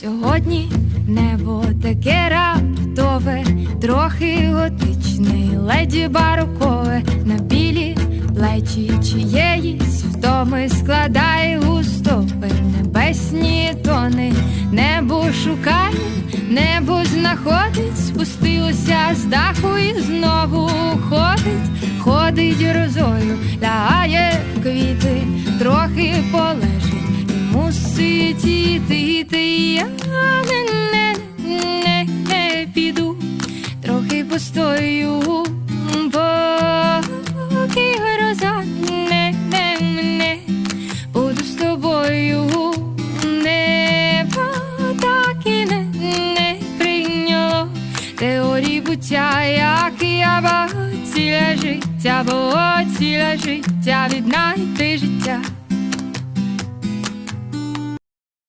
Сьогодні небо таке раптове, трохи готичне, леді барокове. На білі плечі чиєїсь втоми складає густопи. Небесні тони, небо шукає, небо знаходить, спустилося з даху і знову ходить, ходить розою, лягає в мусить іти, іти. Я не, не, не, не піду, трохи постою, поки гроза не, не мене, буду з тобою, небо так і не, не прийняло теорії буття, як я ціле життя, бо ціле життя віднайти життя.